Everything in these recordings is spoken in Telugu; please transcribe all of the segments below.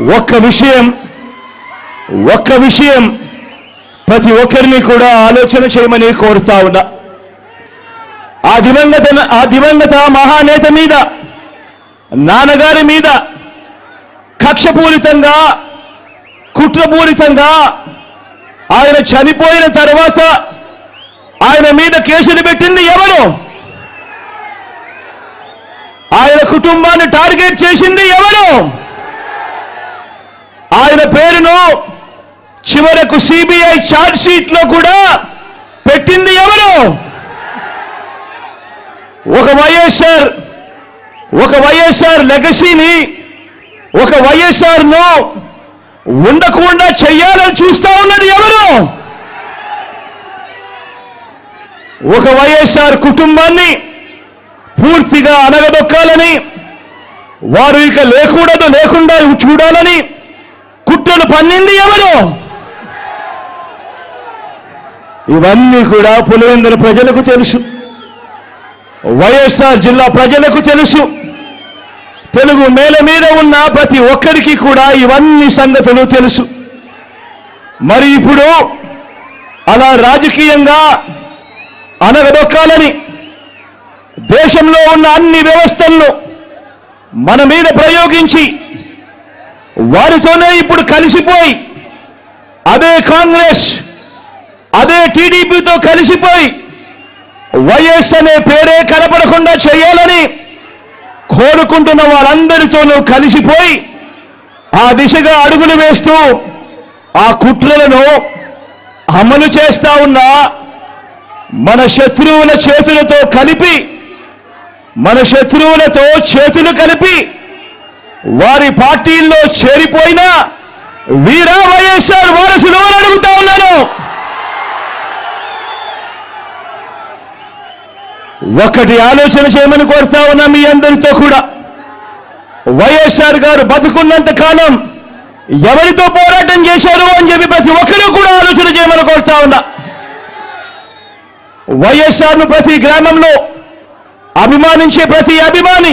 ఒక్క విషయం ఒక్క విషయం ప్రతి ఒక్కరిని కూడా ఆలోచన చేయమని కోరుతా ఉన్నా. ఆ దివంగత ఆ దివంగత మహానేత మీద నాన్నగారి మీద కక్షపూరితంగా కుట్రపూరితంగా ఆయన చనిపోయిన తర్వాత ఆయన మీద కేసులు పెట్టింది ఎవరు? ఆయన కుటుంబాన్ని టార్గెట్ చేసింది ఎవరు? ఆయన పేరును చివరకు సిబిఐ ఛార్జ్ షీట్లో కూడా పెట్టింది ఎవరు? ఒక వైఎస్ఆర్ ఒక వైఎస్ఆర్ లెగసీని ఒక వైఎస్ఆర్ను ఉండకుండా చెయ్యాలని చూస్తా ఉన్నది ఎవరు? ఒక వైఎస్ఆర్ కుటుంబాన్ని పూర్తిగా అనగదొక్కాలని వారు ఇక లేకూడదు లేకుండా చూడాలని కుట్రలు పన్నింది ఎవరు? ఇవన్నీ కూడా పులివెందుల ప్రజలకు తెలుసు. వైఎస్ఆర్ జిల్లా ప్రజలకు తెలుసు. తెలుగు నేల మీద ఉన్న ప్రతి ఒక్కరికి కూడా ఇవన్నీ సంగతులు తెలుసు. మరి ఇప్పుడు అలా రాజకీయంగా అనగదొక్కాలని దేశంలో ఉన్న అన్ని వ్యవస్థలను మన మీద ప్రయోగించి వారితోనే ఇప్పుడు కలిసిపోయి అదే కాంగ్రెస్ అదే టీడీపీతో కలిసిపోయి వైఎస్ అనే పేరే కనపడకుండా చేయాలని కోరుకుంటున్న వారందరితోనూ కలిసిపోయి ఆ దిశగా అడుగులు వేస్తూ ఆ కుట్రలను అమలు చేస్తా ఉన్న మన శత్రువుల చేతులతో కలిపి మన శత్రువులతో చేతులు కలిపి వారి పార్టీల్లో చేరిపోయిన వీరా వైఎస్ఆర్ వారసులు అని అడుగుతా ఉన్నాను ఒకటి ఆలోచన చేయమని కోరుతా ఉన్నా మీ అందరితో కూడా. వైఎస్ఆర్ గారు బతుకున్నంత కాలం ఎవరితో పోరాటం చేశారు అని చెప్పి ప్రతి ఒక్కరూ కూడా ఆలోచన చేయమని కోరుతా ఉన్నా. వైఎస్ఆర్ను ప్రతి గ్రామంలో అభిమానించే ప్రతి అభిమాని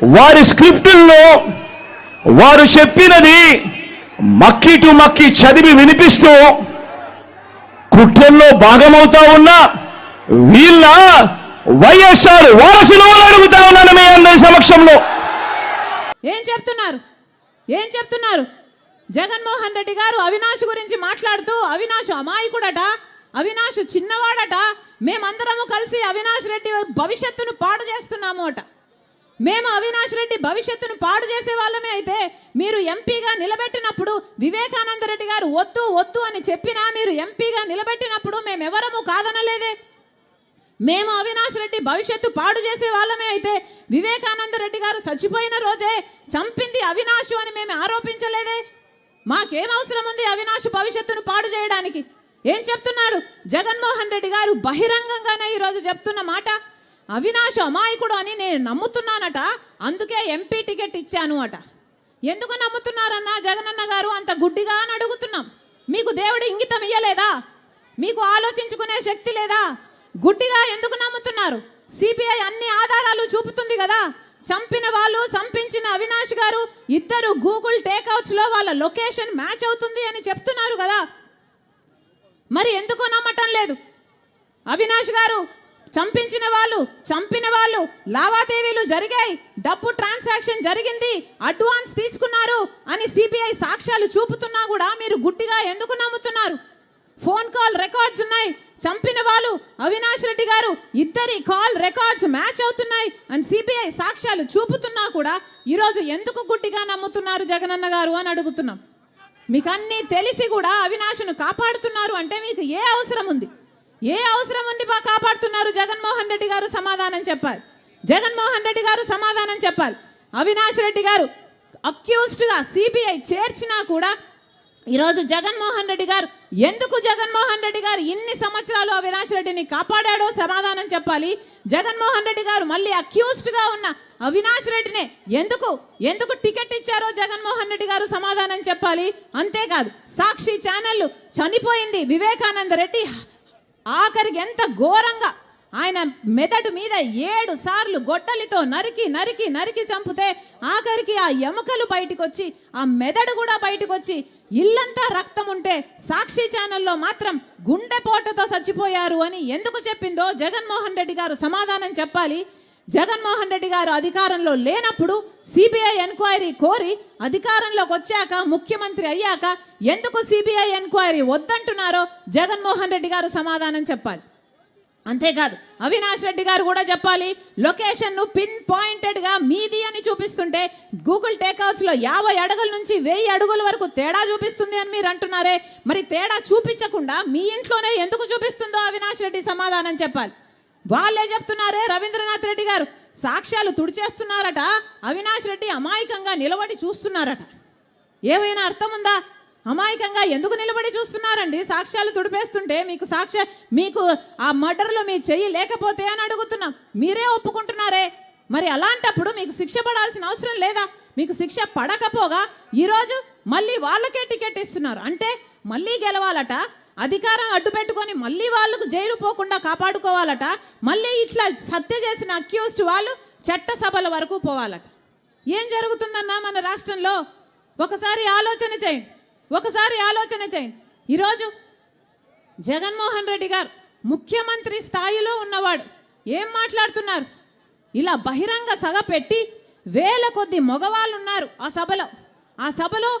వారి స్క్రిప్టుల్లో వారు చెప్పినది మక్కి టు మక్కి చదివి వినిపిస్తూ కుట్రల్లో భాగమవుతా ఉన్న వీళ్ళ వైఎస్ఆర్ వారసులు అడుగుతా ఉన్నాను మీ అందరి సమక్షంలో. ఏం చెప్తున్నారు? ఏం చెప్తున్నారు? జగన్మోహన్ రెడ్డి గారు అవినాష్ గురించి మాట్లాడుతూ అవినాష్ అమాయకుడట అవినాష్ చిన్నవాడట మేమందరము కలిసి అవినాష్ రెడ్డి భవిష్యత్తును పాడు చేస్తున్నాము అట. మేము అవినాష్ రెడ్డి భవిష్యత్తును పాడు చేసే వాళ్ళమే అయితే మీరు ఎంపీగా నిలబెట్టినప్పుడు వివేకానంద రెడ్డి గారు వద్దు వద్దు అని చెప్పినా మీరు ఎంపీగా నిలబెట్టినప్పుడు మేమెవరము కాదనలేదే. మేము అవినాష్ రెడ్డి భవిష్యత్తు పాడు చేసే వాళ్ళమే అయితే వివేకానంద రెడ్డి గారు చచ్చిపోయిన రోజే చంపింది అవినాష్ అని మేము ఆరోపించలేదే. మాకేం అవసరం ఉంది అవినాష్ భవిష్యత్తును పాడు చేయడానికి? ఏం చెప్తున్నాడు జగన్మోహన్ రెడ్డి గారు బహిరంగంగానే ఈరోజు చెప్తున్న మాట అవినాష్ అమాయకుడు అని నేను నమ్ముతున్నానట. అందుకే ఎంపీ టికెట్ ఇచ్చాను అట. ఎందుకు నమ్ముతున్నారన్నా జగనన్న గారు? అంత గుడ్డిగా అని అడుగుతున్నాం. మీకు దేవుడు ఇంగితం ఇయ్యలేదా? మీకు ఆలోచించుకునే శక్తి లేదా? గుడ్డిగా ఎందుకు నమ్ముతున్నారు? సిబిఐ అన్ని ఆధారాలు చూపుతుంది కదా. చంపిన వాళ్ళు చంపించిన అవినాష్ గారు ఇద్దరు గూగుల్ టేక్అవుట్స్లో వాళ్ళ లొకేషన్ మ్యాచ్ అవుతుంది అని చెప్తున్నారు కదా. మరి ఎందుకు నమ్మటం లేదు. అవినాష్ గారు చంపించిన వాళ్ళు చంపిన వాళ్ళు లావాదేవీలు జరిగాయి. డబ్బు ట్రాన్సాక్షన్ జరిగింది. అడ్వాన్స్ తీసుకున్నారు అని సిబిఐ సాక్ష్యాలు చూపుతున్నా కూడా మీరు గుడ్డిగా ఎందుకు నమ్ముతున్నారు? ఫోన్ కాల్ రికార్డ్స్ ఉన్నాయి. చంపిన వాళ్ళు అవినాష్ రెడ్డి గారు ఇద్దరి కాల్ రికార్డ్స్ మ్యాచ్ అవుతున్నాయి అని సిబిఐ సాక్ష్యాలు చూపుతున్నా కూడా ఈరోజు ఎందుకు గుడ్డిగా నమ్ముతున్నారు జగనన్న గారు అని అడుగుతున్నాం. మీకు అన్నీ తెలిసి కూడా అవినాష్ను కాపాడుతున్నారు అంటే మీకు ఏ అవసరం ఉంది? ఏ అవసరం ఉండి బా కాపాడుతున్నారు? జగన్మోహన్ రెడ్డి గారు సమాధానం చెప్పాలి. జగన్మోహన్ రెడ్డి గారు సమాధానం చెప్పాలి. అవినాష్ రెడ్డి గారు అక్యూస్డ్గా సిబిఐ చేర్చినా కూడా ఈరోజు జగన్మోహన్ రెడ్డి గారు ఎందుకు జగన్మోహన్ రెడ్డి గారు ఇన్ని సంవత్సరాలు అవినాష్ రెడ్డిని కాపాడాడో సమాధానం చెప్పాలి. జగన్మోహన్ రెడ్డి గారు మళ్ళీ అక్యూస్డ్గా ఉన్న అవినాష్ రెడ్డినే ఎందుకు ఎందుకు టికెట్ ఇచ్చారో జగన్మోహన్ రెడ్డి గారు సమాధానం చెప్పాలి. అంతేకాదు సాక్షి ఛానల్ చనిపోయింది వివేకానంద రెడ్డి ఆఖరికి ఎంత ఘోరంగా ఆయన మెదడు మీద ఏడు సార్లు గొడ్డలితో నరికి నరికి నరికి చంపితే ఆఖరికి ఆ ఎముకలు బయటకు వచ్చి ఆ మెదడు కూడా బయటకు వచ్చి ఇల్లంతా రక్తం ఉంటే సాక్షి ఛానల్లో మాత్రం గుండెపోటుతో చచ్చిపోయారు అని ఎందుకు చెప్పిందో జగన్మోహన్ రెడ్డి గారు సమాధానం చెప్పాలి. జగన్మోహన్ రెడ్డి గారు అధికారంలో లేనప్పుడు సిబిఐ ఎంక్వైరీ కోరి అధికారంలోకి వచ్చాక ముఖ్యమంత్రి అయ్యాక ఎందుకు సిబిఐ ఎంక్వైరీ వద్దంటున్నారో జగన్మోహన్ రెడ్డి గారు సమాధానం చెప్పాలి. అంతేకాదు అవినాష్ రెడ్డి గారు కూడా చెప్పాలి లొకేషన్ను పిన్ పాయింటెడ్గా మీది అని చూపిస్తుంటే గూగుల్ టేక్అవుట్స్లో యాభై అడుగుల నుంచి వెయ్యి అడుగుల వరకు తేడా చూపిస్తుంది అని మీరు అంటున్నారే. మరి తేడా చూపించకుండా మీ ఇంట్లోనే ఎందుకు చూపిస్తుందో అవినాష్ రెడ్డి సమాధానం చెప్పాలి. వాళ్ళే చెప్తున్నారే రవీంద్రనాథ్ రెడ్డి గారు. సాక్ష్యాలు తుడిచేస్తున్నారట. అవినాష్ రెడ్డి అమాయకంగా నిలబడి చూస్తున్నారట. ఏమైనా అర్థం ఉందా అమాయకంగా ఎందుకు నిలబడి చూస్తున్నారండి? సాక్ష్యాలు తుడిపేస్తుంటే మీకు సాక్ష్య మీకు ఆ మర్డర్లో మీ చెయ్యి లేకపోతే అని అడుగుతున్నాం. మీరే ఒప్పుకుంటున్నారే? మరి అలాంటప్పుడు మీకు శిక్ష పడాల్సిన అవసరం లేదా? మీకు శిక్ష పడకపోగా ఈరోజు మళ్ళీ వాళ్ళకే టికెట్ ఇస్తున్నారు. అంటే మళ్ళీ గెలవాలట. అధికారం అడ్డు పెట్టుకొని మళ్ళీ వాళ్ళకు జైలు పోకుండా కాపాడుకోవాలట. మళ్ళీ ఇట్లా సత్య చేసిన అక్యూస్డ్ వాళ్ళు చట్టసభల వరకు పోవాలట. ఏం జరుగుతుందన్నా మన రాష్ట్రంలో? ఒకసారి ఆలోచన చేయండి. ఒకసారి ఆలోచన చేయండి. ఈరోజు జగన్మోహన్ రెడ్డి గారు ముఖ్యమంత్రి స్థాయిలో ఉన్నవాడు. ఏం మాట్లాడుతున్నారు? ఇలా బహిరంగ సభ పెట్టి వేల కొద్ది మగవాళ్ళు ఉన్నారు ఆ సభలో. ఆ సభలో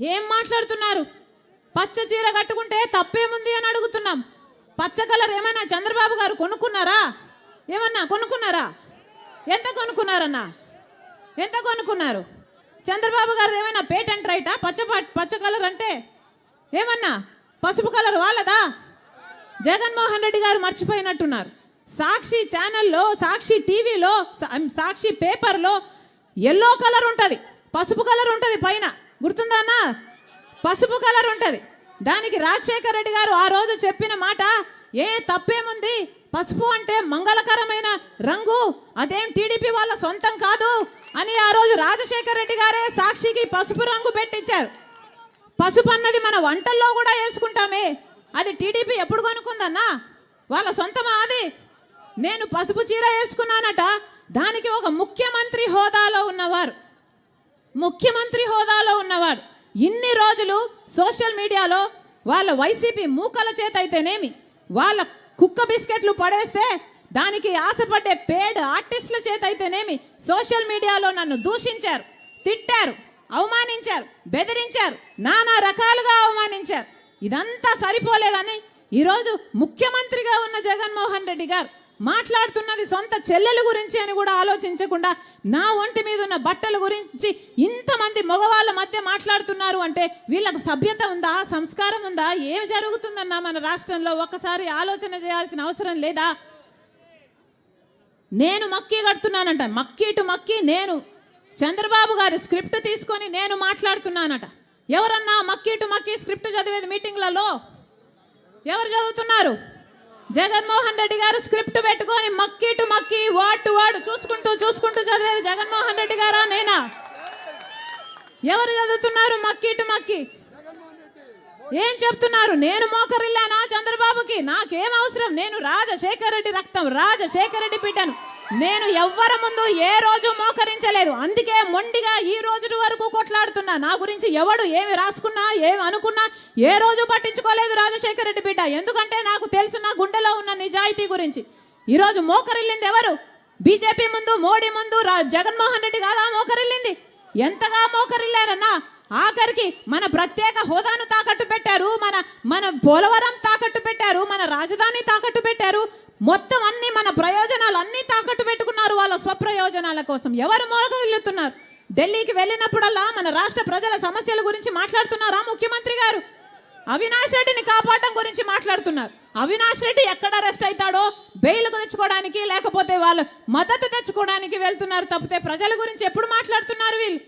ఏం మాట్లాడుతున్నారు? పచ్చ చీర కట్టుకుంటే తప్పేముంది అని అడుగుతున్నాం. పచ్చ కలర్ ఏమైనా చంద్రబాబు గారు కొనుక్కున్నారా? ఏమన్నా కొనుక్కున్నారా? ఎంత కొనుక్కున్నారన్నా? ఎంత కొనుక్కున్నారు? చంద్రబాబు గారు ఏమైనా పేటెంట్ రైటా? పచ్చ పచ్చ కలర్ అంటే ఏమన్నా? పసుపు కలర్ వాళ్ళదా? జగన్మోహన్ రెడ్డి గారు మర్చిపోయినట్టున్నారు. సాక్షి ఛానల్లో సాక్షి టీవీలో సాక్షి పేపర్లో ఎల్లో కలర్ ఉంటుంది. పసుపు కలర్ ఉంటుంది పైన. గుర్తుందానా పసుపు కలర్ ఉంటుంది. దానికి రాజశేఖర్ రెడ్డి గారు ఆ రోజు చెప్పిన మాట ఏ తప్పేముంది? పసుపు అంటే మంగళకరమైన రంగు అదేం టీడీపీ వాళ్ళ సొంతం కాదు అని ఆ రోజు రాజశేఖర్ రెడ్డి గారే సాక్షికి పసుపు రంగు పెట్టించారు. పసుపు అన్నది మన వంటల్లో కూడా వేసుకుంటామే. అది టీడీపీ ఎప్పుడు కొనుక్కుందన్నా వాళ్ళ సొంతమా అది నేను పసుపు చీర వేసుకున్నానట. దానికి ఒక ముఖ్యమంత్రి హోదాలో ఉన్నవారు. ముఖ్యమంత్రి హోదాలో ఉన్నవాడు. ఇన్ని రోజులు సోషల్ మీడియాలో వాళ్ళ వైసీపీ మూకల చేత అయితేనేమి వాళ్ళ కుక్క బిస్కెట్లు పడేస్తే దానికి ఆశపడ్డే పేడ్ ఆర్టిస్టుల చేత అయితేనేమి సోషల్ మీడియాలో నన్ను దూషించారు తిట్టారు అవమానించారు బెదిరించారు నానా రకాలుగా అవమానించారు. ఇదంతా సరిపోలేదని ఈరోజు ముఖ్యమంత్రిగా ఉన్న జగన్మోహన్ రెడ్డి గారు మాట్లాడుతున్నది సొంత చెల్లెల గురించి అని కూడా ఆలోచించకుండా నా ఒంటి మీద ఉన్న బట్టల గురించి ఇంతమంది మగవాళ్ళ మధ్య మాట్లాడుతున్నారు అంటే వీళ్ళకు సభ్యత ఉందా సంస్కారం ఉందా? ఏం జరుగుతుందన్నా మన రాష్ట్రంలో? ఒకసారి ఆలోచన చేయాల్సిన అవసరం లేదా? నేను మక్కి కడుతున్నానంట. మక్కీటు మక్కి నేను చంద్రబాబు గారి స్క్రిప్ట్ తీసుకొని నేను మాట్లాడుతున్నానట. ఎవరన్నా మక్కీటు మక్కి స్క్రిప్ట్ చదివేది మీటింగ్లలో? ఎవరు చదువుతున్నారు? జగన్మోహన్ రెడ్డి గారు స్క్రిప్ట్ పెట్టుకొని మక్కిటు టు మక్కీ టు వాడు చూసుకుంటూ చూసుకుంటూ చదివేది జగన్మోహన్ రెడ్డి గారా నేనా? ఎవరు చదువుతున్నారు మక్కిటు టు ఏం చెప్తున్నారు? నేను మోకరిల్లానా చంద్రబాబుకి? నాకేం అవసరం? నేను రాజశేఖర రెడ్డి రక్తం రాజశేఖర రెడ్డి బిడ్డను. నేను ఎవ్వరి ముందు ఏ రోజు మోకరించలేదు. అందుకే మొండిగా ఈ రోజు వరకు కొట్లాడుతున్నా. నా గురించి ఎవడు ఏమి రాసుకున్నా ఏమి అనుకున్నా ఏ రోజు పట్టించుకోలేదు రాజశేఖర రెడ్డి బిడ్డ. ఎందుకంటే నాకు తెలుసు నా గుండెలో ఉన్న నిజాయితీ గురించి. ఈరోజు మోకరిల్లింది ఎవరు? బీజేపీ ముందు మోడీ ముందు రా- జగన్మోహన్ రెడ్డి కాదా మోకరిల్లింది? ఎంతగా మోకరిల్లారన్నా? ఆఖరికి మన ప్రత్యేక హోదాను తాకట్టు పెట్టారు. మన మన పోలవరం తాకట్టు పెట్టారు. మన రాజధాని తాకట్టు పెట్టారు. మొత్తం అన్ని మన ప్రయోజనాలు అన్ని తాకట్టు పెట్టుకున్నారు వాళ్ళ స్వప్రయోజనాల కోసం. ఎవరు మోగలుతున్నారు ఢిల్లీకి వెళ్ళినప్పుడల్లా మన రాష్ట్ర ప్రజల సమస్యల గురించి మాట్లాడుతున్నారా ముఖ్యమంత్రి గారు? అవినాష్ రెడ్డిని కాపాడడం గురించి మాట్లాడుతున్నారు. అవినాష్ రెడ్డి ఎక్కడ అరెస్ట్ అవుతాడో బెయిల్ తెచ్చుకోవడానికి లేకపోతే వాళ్ళు మద్దతు తెచ్చుకోవడానికి వెళ్తున్నారు తప్పితే ప్రజల గురించి ఎప్పుడు మాట్లాడుతున్నారు వీళ్ళు?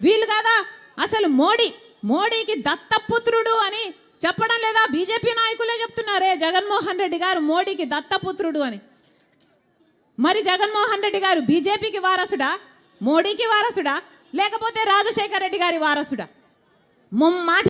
వీళ్ళు కాదా? అసలు మోడీ మోడీకి దత్తపుత్రుడు అని చెప్పడం లేదా? బీజేపీ నాయకులే చెప్తున్నారే జగన్మోహన్ రెడ్డి గారు మోడీకి దత్తపుత్రుడు అని. మరి జగన్మోహన్ రెడ్డి గారు బీజేపీకి వారసుడా? మోడీకి వారసుడా? లేకపోతే రాజశేఖర రెడ్డి గారి వారసుడా? ముమ్మాట